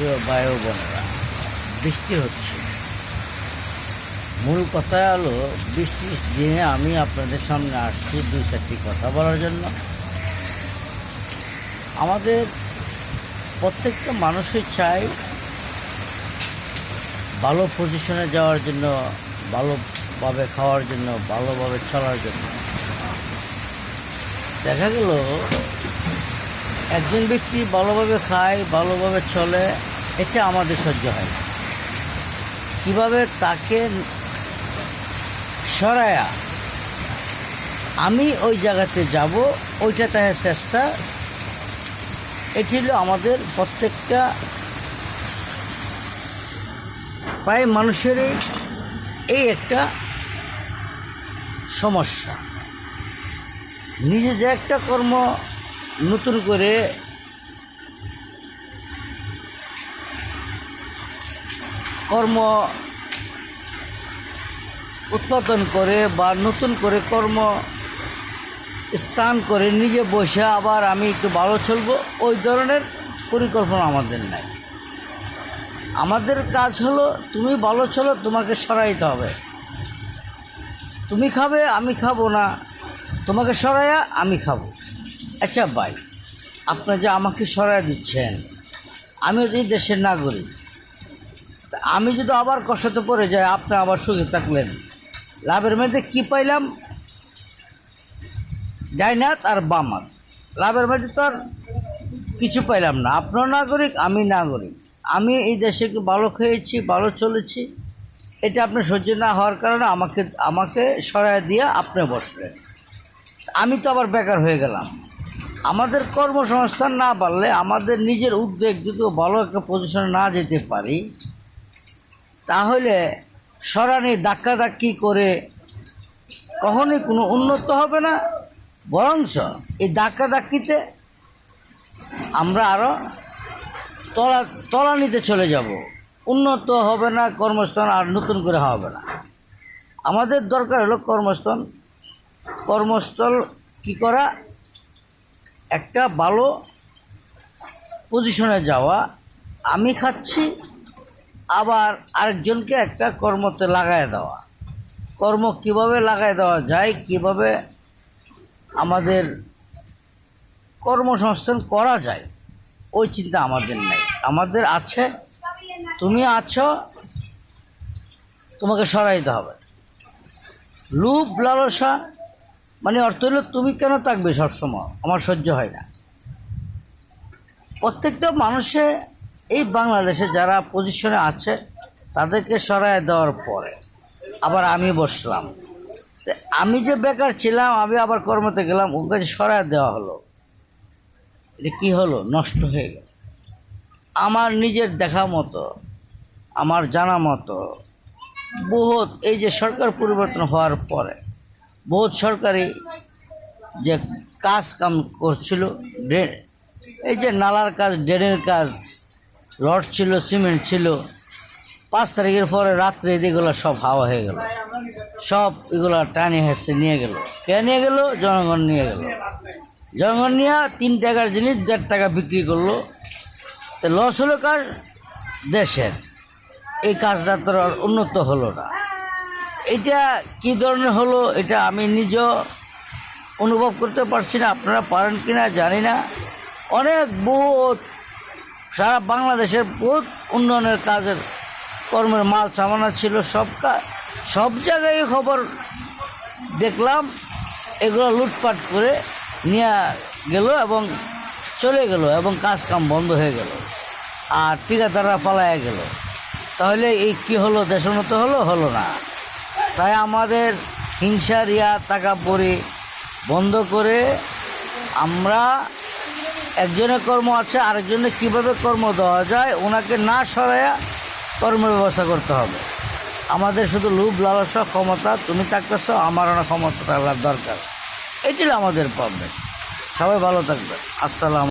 প্রিয় বায়ু বোনেরা বৃষ্টি হচ্ছে। মূল কথা হলো বৃষ্টির দিনে আমি আপনাদের সামনে আসছি দুই চারটি কথা বলার জন্য। আমাদের প্রত্যেকটা মানুষই চাই ভালো পজিশনে যাওয়ার জন্য, ভালোভাবে খাওয়ার জন্য, ভালোভাবে চলার জন্য। দেখা গেল একজন ব্যক্তি ভালোভাবে খায়, ভালোভাবে চলে, এটা আমাদের সহ্য হয় কীভাবে তাকে সরায়া আমি ওই জায়গাতে যাব, ওইটা তার চেষ্টা, এটি হলো আমাদের প্রত্যেকটা প্রায় মানুষেরই এই একটা সমস্যা। নিজে যে একটা কর্ম নতুন করে কর্ম উৎপাদন করে বা নতুন করে কর্ম স্থান করে নিজে বসে আবার আমি একটু ভালো চলবো, ওই ধরনের পরিকল্পনা আমাদের নাই। আমাদের কাজ হলো, তুমি ভালো চলো, তোমাকে সরাইতে হবে। তুমি খাবে, আমি খাব না। তোমাকে সরাইয়া আমি খাব। আচ্ছা ভাই আপনি যে আমাকে সরাই দিচ্ছেন আমি এই দেশের নাগরিক। আমি যদি আবার কষ্টতে পড়ে যাই, আপনি আবার সুখে থাকলেন। লাভের মধ্যে কি পাইলাম? ডাইনাত আর বামাত লাভের মধ্যে তো আর কিছু পাইলাম না। আপনার নাগরিক, আমি নাগরিক। আমি এই দেশে ভালো খেয়েছি, ভালো চলেছি? এটা আপনি সহ্য না হওয়ার কারণে আমাকে আমাকে সরাই দিয়ে আপনি বসলেন। আমি তো আবার বেকার হয়ে গেলাম। আমাদের কর্মসংস্থান না পারলে আমাদের নিজের উদ্যোগ যদি ভালো একটা পজিশনে না যেতে পারি, তাহলে সরানি ধাক্কাধাক্কি করে কখনোই কোনো উন্নত হবে না। বরঞ্চ এই ধাক্কাধাক্কিতে আমরা আরও তলা তলানিতে চলে যাব। উন্নত হবে না, কর্মস্থান আর নতুন করে হবে না। আমাদের দরকার হলো কর্মস্থল। কর্মস্থল কি করা? একটা ভালো পজিশনে যাওয়া, আমি খাচ্ছি, আবার আরেকজনকে একটা কর্মতে লাগায় দেওয়া। কর্ম কীভাবে লাগায় দেওয়া যায়, কীভাবে আমাদের কর্মসংস্থান করা যায়, ওই চিন্তা আমাদের নেই। আমাদের আছে, তুমি আছো, তোমাকে সরাইতে হবে। লুপ, লালসা মানে অর্থ হলো তুমি কেন থাকবে সবসময়? আমার সহ্য হয় না। প্রত্যেকটা মানুষে এই বাংলাদেশে যারা পজিশনে আছে, তাদেরকে সরাই দেওয়ার পরে আবার আমি বসলাম। আমি যে বেকার ছিলাম, আমি আবার কর্মতে গেলাম ওকে সরাই দেওয়া হলো। এটা কী হলো? নষ্ট হয়ে গেল। আমার নিজের দেখা মতো, আমার জানা মতো, বহুত এই যে সরকার পরিবর্তন হওয়ার পরে বহুত সরকারি যে কাজ কাম করছিল এই যে নালার কাজ, ড্রেনের কাজ, রড ছিল, সিমেন্ট ছিল, পাঁচ তারিখের পরে রাত্রে এদিকগুলো সব হাওয়া হয়ে গেল। সব এগুলো টানে হেসে নিয়ে গেল। কে নিয়ে গেল? জনগণ নিয়ে গেল। জনগণ নিয়ে তিন টাকার জিনিস, দেড় টাকা বিক্রি করল। তো লস হলো কার? দেশের। এই কাজটা তো আর উন্নত হলো না। এটা কী ধরনের হলো, এটা আমি নিজ অনুভব করতে পারছি না, আপনারা পারেন কি না জানি না। অনেক বহুত, সারা বাংলাদেশের বহুত উন্নয়নের কাজের কর্মের মাল সামানা ছিল, সব সব জায়গায় খবর দেখলাম, এগুলো লুটপাট করে নিয়ে গেল এবং চলে গেল এবং কাজ কাম বন্ধ হয়ে গেল, আর ঠিকাদাররা পালায় গেল। তাহলে এই কি হলো, দেশোন্নত হলো হলো না। তাই আমাদের হিংসা, রিয়া টাকা পরে বন্ধ করে আমরা একজনের কর্ম আছে, আরেকজনের কীভাবে কর্ম দেওয়া যায়, ওনাকে না সরাইয়া কর্মের ব্যবস্থা করতে হবে। আমাদের শুধু লোভ, লালসা, ক্ষমতা, তুমি থাকতেছ, আমার না ক্ষমতা থাকার দরকার। এটি আমাদের প্রবলেম সবাই ভালো থাকবে আসসালাম